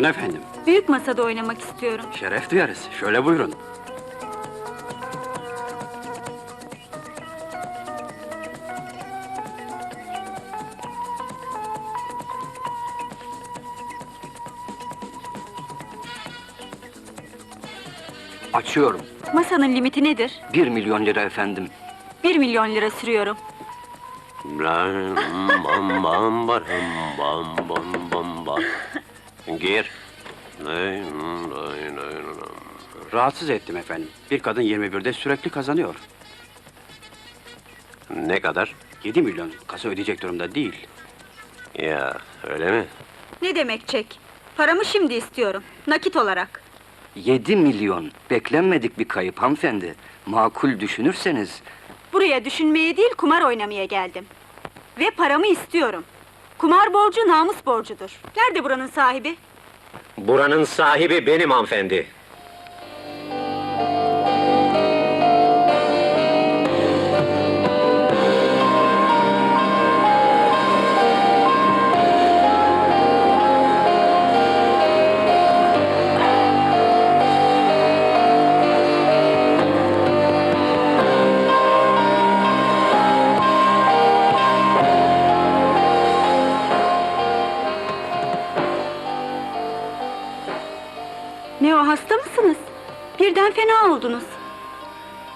Buyurun efendim. Büyük masada oynamak istiyorum. Şeref duyarız. Şöyle buyurun. Açıyorum. Masanın limiti nedir? Bir milyon lira efendim. Bir milyon lira sürüyorum. Bam bam bam bam bam bam bam bam. Gir. Rahatsız ettim efendim. Bir kadın 21'de sürekli kazanıyor. Ne kadar? 7 milyon. Kasa ödeyecek durumda değil. Ya öyle mi? Ne demek çek? Paramı şimdi istiyorum. Nakit olarak. 7 milyon. Beklenmedik bir kayıp hanımefendi. Makul düşünürseniz Buraya düşünmeye değil kumar oynamaya geldim. Ve paramı istiyorum. Kumar borcu namus borcudur. Nerede buranın sahibi? Buranın sahibi benim hanımefendi. Oldunuz.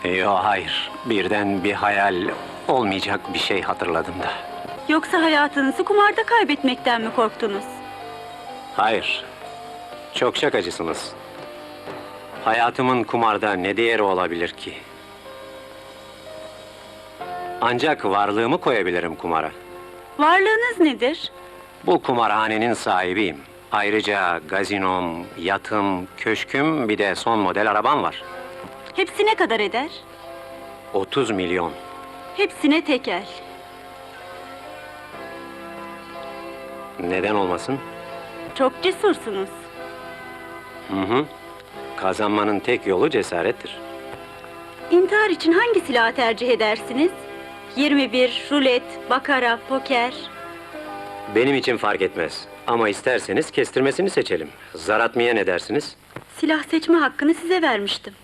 Yo hayır. Birden bir hayal olmayacak bir şey hatırladım da. Yoksa hayatınızı kumarda kaybetmekten mi korktunuz? Hayır. Çok şakacısınız. Hayatımın kumarda ne değeri olabilir ki? Ancak varlığımı koyabilirim kumara. Varlığınız nedir? Bu kumarhanenin sahibiyim. Ayrıca gazinom, yatım, köşküm bir de son model arabam var. Hepsi ne kadar eder? 30 milyon. Hepsine tekel. Neden olmasın? Çok cesursunuz. Hı hı. Kazanmanın tek yolu cesarettir. İntihar için hangi silahı tercih edersiniz? 21, rulet, bakara, poker. Benim için fark etmez. Ama isterseniz kestirmesini seçelim. Zar atmaya ne dersiniz? Silah seçme hakkını size vermiştim.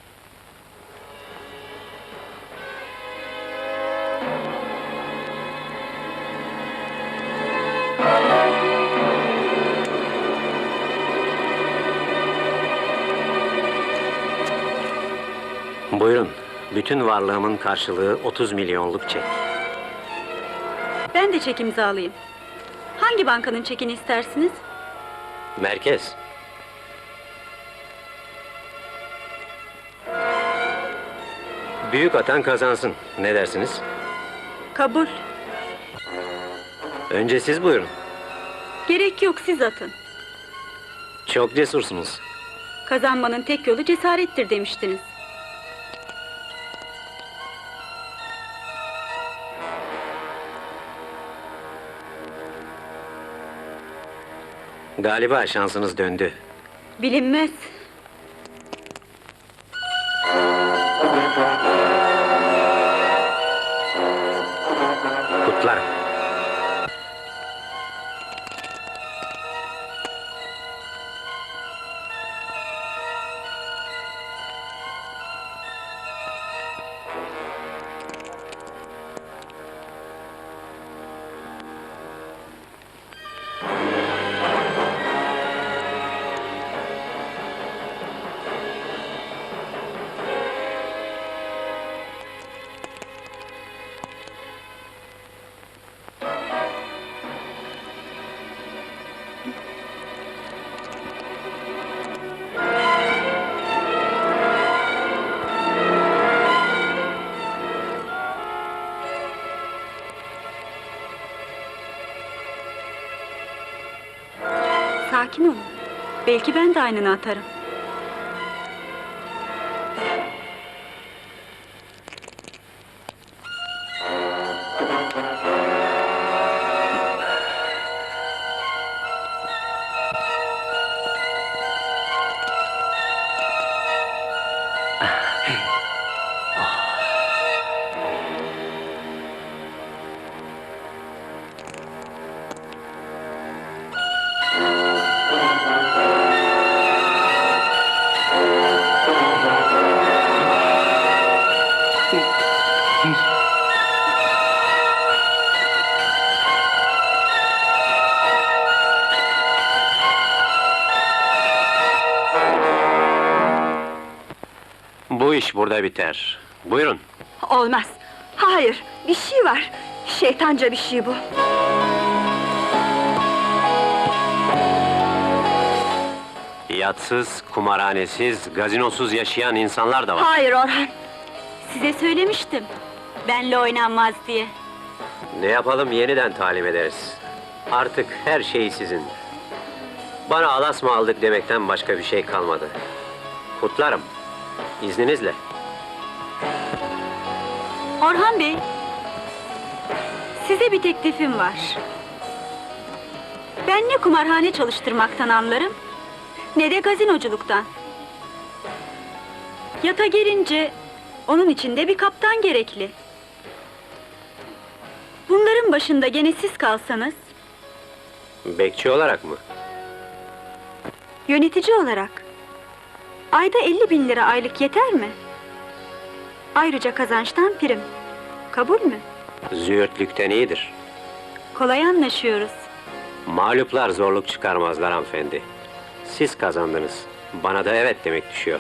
Buyurun. Bütün varlığımın karşılığı 30 milyonluk çek. Ben de çek imzalayayım. Hangi bankanın çekini istersiniz? Merkez. Büyük atan kazansın. Ne dersiniz? Kabul. Önce siz buyurun. Gerek yok siz atın. Çok cesursunuz. Kazanmanın tek yolu cesarettir demiştiniz. Galiba şansınız döndü. Bilinmez. Sakin olun. Belki ben de aynını atarım. İş burada biter. Buyurun. Olmaz. Hayır, bir şey var. Şeytanca bir şey bu. Yatsız, kumarhanesiz, gazinosuz yaşayan insanlar da var. Hayır Orhan. Size söylemiştim. Benle oynanmaz diye. Ne yapalım yeniden talim ederiz. Artık her şey sizin. Bana alas mı aldık demekten başka bir şey kalmadı. Kutlarım. İzninizle. Orhan Bey, size bir teklifim var. Ben ne kumarhane çalıştırmaktan anlarım, ne de gazinoculuktan. Yata gelince, onun içinde bir kaptan gerekli. Bunların başında gene siz kalsanız, Bekçi olarak mı? yönetici olarak, ayda 50 bin lira aylık yeter mi? Ayrıca kazançtan prim. Kabul mü? Züğürtlükten iyidir. Kolay anlaşıyoruz. Mağluplar zorluk çıkarmazlar hanımefendi. Siz kazandınız. Bana da evet demek düşüyor.